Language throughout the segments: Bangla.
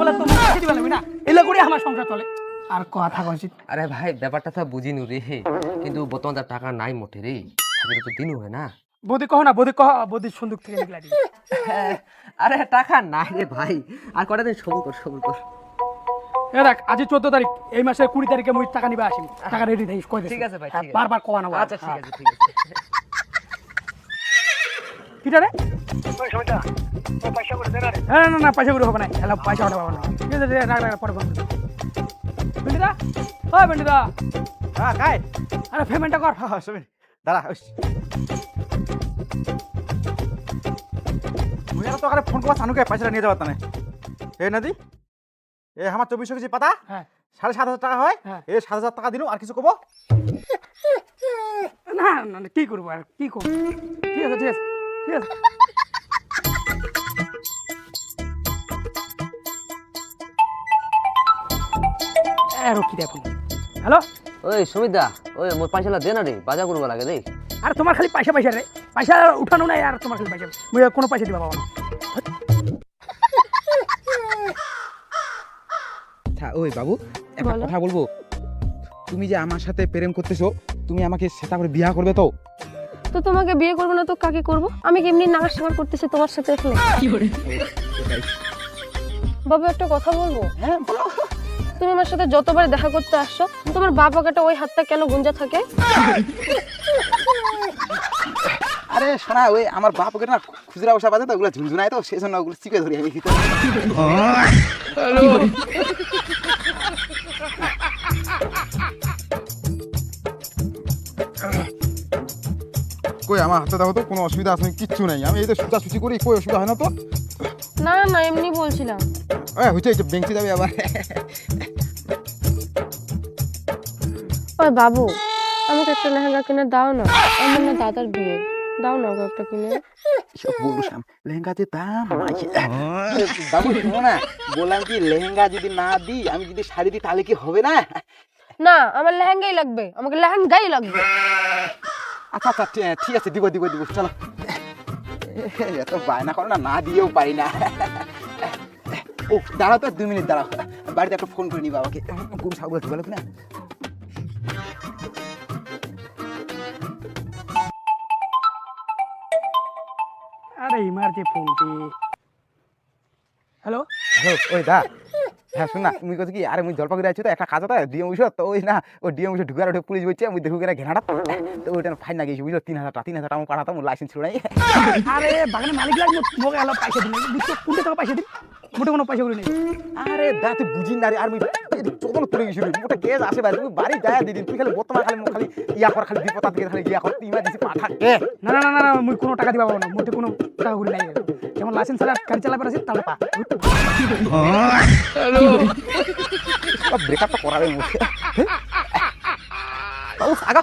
বলে তুমি পয়সা দিবা না এলে করে আমার সংসার চলে। আর কথা কইছি। আরে ভাই ব্যাপারটা তো বুঝিনু রে। কিন্তু বর্তমান তার টাকা নাই মোটে রে থাকলে তো দিনও হয় না। বৌদি কহ না বৌদি কহ বৌদি সন্দুক থেকে দিবি। আরে টাকা নাই রে ভাই। আর কটা দিন সবুর কর সবুর কর। এ দেখ আজ চোদ্দ তারিখ এই মাসের কুড়ি তারিখে মুই টাকা নিবে আসিনি টাকা রেডি থাকিস কই ঠিক আছে ভাই, ঠিক আছে। বারবার কোয়া না আচ্ছা ঠিক আছে ঠিক আছে। কিটা রে? হ্যাঁ না না পয়সা করে হবে না। হ্যালো পয়সা ওটা না। ঠিক আছে রাখ রাখ পরে ফোন বেন্ডিদা? ও বেন্ডিদা। হ্যাঁ কাই? আরে পেমেন্টটা কর। হ্যাঁ, হ্যাঁ শুনুন দাঁড়া মুইরা তো আরে ফোন করবা সানুকে পয়সাটা নিয়ে যাবা তানে। এ নাদি এ আমার চব্বিশশো কেজি পাতা হ্যাঁ। সাড়ে সাত হাজার টাকা হয় হ্যাঁ। এ সাত হাজার টাকা দিল আর কিছু কবো না না কি করব আর কি করব? ঠিক আছে ঠিক আছে। ঠিক আছে। আরও কি দেখুন হ্যালো? ওই সুমিতা ওই মোর পয়সাটা দে না রে বাজার করব লাগে রে আর তোমার খালি পয়সা পয়সা রে পয়সা উঠানো নাই আর তোমার খালি পয়সা। মুই কোনো পয়সা দিবা আচ্ছা ওই বাবু একটা কথা বলব। তুমি যে আমার সাথে প্রেম করতেছো তুমি আমাকে সেটা করে বিয়া করবে তো? তো তোমাকে বিয়ে করব না তো কাকে করব? আমি কি এমনি নাগার সাগার করতেছি তোমার সাথে এখানে? বাবু একটা কথা বলব? হ্যাঁ বলো। তুমি আমার সাথে যতবার দেখা করতে আসছো তোমার বাপ আগাটা ওই হাতটা কেন গুঞ্জা থাকে? আরে শোনা ওই আমার বাপ ওকে না খুচরা বসা বাজে তো ওগুলো ঝুনঝুনায় তো সেই জন্য ওগুলো চিপে ধরি আমি কই আমার হাতে দেখো তো কোনো অসুবিধা আছে কিচ্ছু নেই। আমি এই তো সুচা সুচি করি কই অসুবিধা হয় না তো? না না এমনি বলছিলাম। ওই হচ্ছে এই যে বেঞ্চি যাবে আবার। ওই বাবু আমাকে একটা লেহেঙ্গা কিনে দাও না। আমার না দাদার বিয়ে। দাও না ওকে একটা কিনে। সব বলল শ্যাম লেহেঙ্গাতে দাম আছে। বাবু শোনো না বললাম কি লেহেঙ্গা যদি না দিই আমি যদি শাড়ি দিই তাহলে কি হবে না? না আমার লেহেঙ্গাই লাগবে আমাকে লেহেঙ্গাই লাগবে। আচ্ছা আচ্ছা ঠিক আছে দিব দিব দিব চলো। এত বায়না করো না না দিয়েও পারি না। ও দাঁড়াও তো দুই মিনিট দাঁড়াও। বাড়িতে একটা ফোন করে নি বাবাকে গরু ছাগল আছে বলো না? আরে ইমার যে ফোনটি হ্যালো হ্যালো ওই দা। হ্যাঁ শোন না মুই কথা কি, আরে মুই জলপাগুড়ি আছি তো, একটা কাজ হতো ডিএম উইশ তো ওই না, ও ডিএম উইশ ঢুকার ওঠে পুলিশ বলছে আমি দেখু কেনা ঘেনাটা, তো ওইটা ফাইন না গেছি বুঝলো, তিন হাজার টাকা, তিন হাজার টাকা পাঠাতাম লাইসেন্স ছিল নাই। আরে, বাগানের মালিক লাগবে পয়সা দিন বুঝছ, কোনটা টাকা দিন মোটে কোনো পয়সা করে নেই। আরে দা তুই বুঝিন না রে আর মুই চোদন করে গেছিল মোটা গ্যাস আসে বাড়ি তুই বাড়ি যায় দিদিন তুই খালি বর্তমান খালি মুখ খালি ইয়া কর খালি বিপদ থেকে খালি ইয়া কর তুই ইমা দিছি পাঠা। কে না না না না মুই কোনো টাকা দিবা না মোটে কোনো টাকা করে নাই। যেমন লাইসেন্স ছাড়া গাড়ি চালাবার আছে তাহলে পা। সব ব্রেকআপটা করাবে মুখে। বাবু আগা।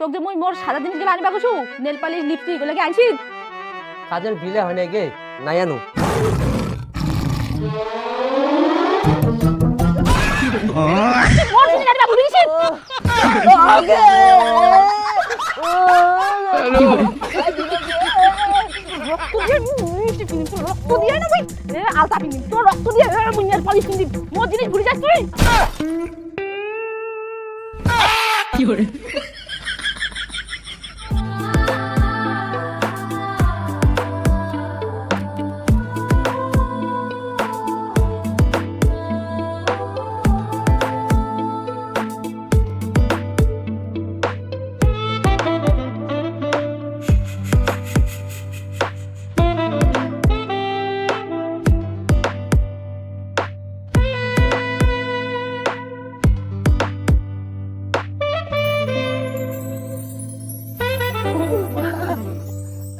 তোকে যে মুই মোর সাদা জিনিসগুলো আনিবা কছু নেল পালিশ লিপস্টিক এগুলো কি আনছিস কাজের বিলে হয় নাই গে নাই আনু। মোর জিনিস আনিবা ভুলে গেছিস রক্ত দিয়ে মিষ্টি কিনি, রক্ত দিয়ে না ভাই এ, আলতা কিনি তোর রক্ত দিয়ে এ, মুই নেল পালিশ কিনি মোর জিনিস ভুলে যাস তুই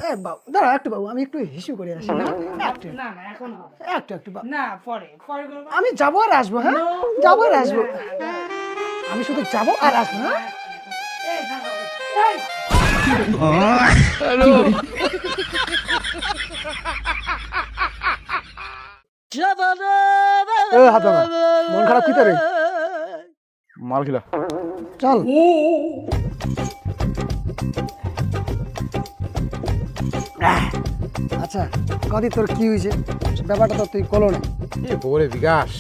এ বাবু দাঁড়া একটু বাবু আমি একটু হিসু করে আসি না? একটু। না না এখন একটু একটু বাবু। না পরে পরে আমি যাব আর আসব হ্যাঁ? যাব আর আসব। আমি শুধু যাব আর আসব হ্যাঁ? মন খারাপ কি রে? মাল খিলা। চল। আচ্ছা কদি তোর কি হয়েছে? ব্যাপারটা তো তুই কলো না। এই বউরে বিকাশ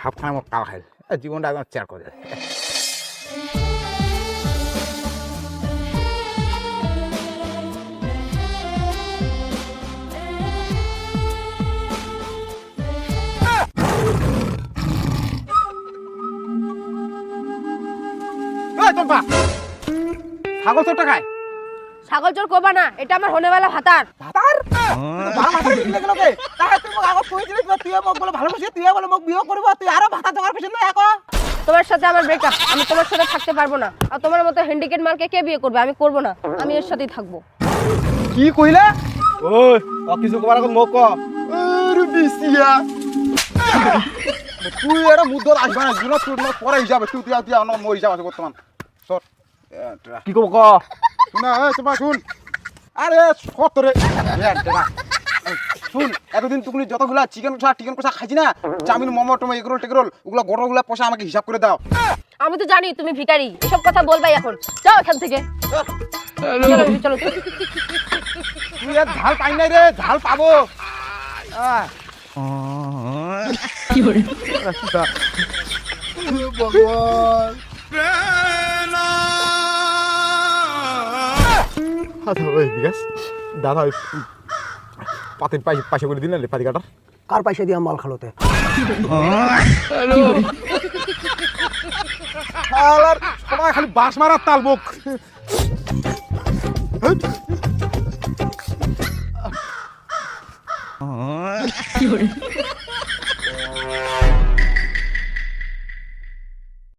হাফ খানা আমার কাল খাইল। জীবনটা একদম চেয়ার করে ছাগল তোর টাকায় ছাগল চোর কোবা না এটা আমার হনেওয়ালা ভাতার। তোমার সাথে আমার ব্রেকআপ আমি তোমার সাথে থাকতে পারব না। আর তোমার মতো হ্যান্ডিকেট মালকে কে বিয়ে করবে? আমি করব না আমি এর সাথেই থাকব। কি কইলা? ওই অ কিছু কবার আগত মোক ক। আরে বিসিয়া তুই এরা মুদ্দ আসবা না জীবন তোর পরে হিসাবে তুই তুই তুই আমার আছে বর্তমান সর কি কব ক? শুনা এ তোমার শুন। আরে সত রে? শুন এতদিন তুমি যতগুলা চিকেন কষা চিকেন কষা খাইছি না চাউমিন মোমো টোমো এগরোল টেগরোল ওগুলা গরমগুলা পয়সা আমাকে হিসাব করে দাও। আমি তো জানি তুমি ভিখারি এসব কথা বলবাই এখন। যাও এখান থেকে। চলো। তুই আর ঝাল পাই নাই রে ঝাল পাবো। আহ। আচ্ছা বিকাশ দাদা ওই পাতির পাশে পাশে করে দিন না পাতি কাটার? কার পয়সা দিয়ে মাল খালোতে? শালার সবাই খালি বাস মারার তাল মুখ কি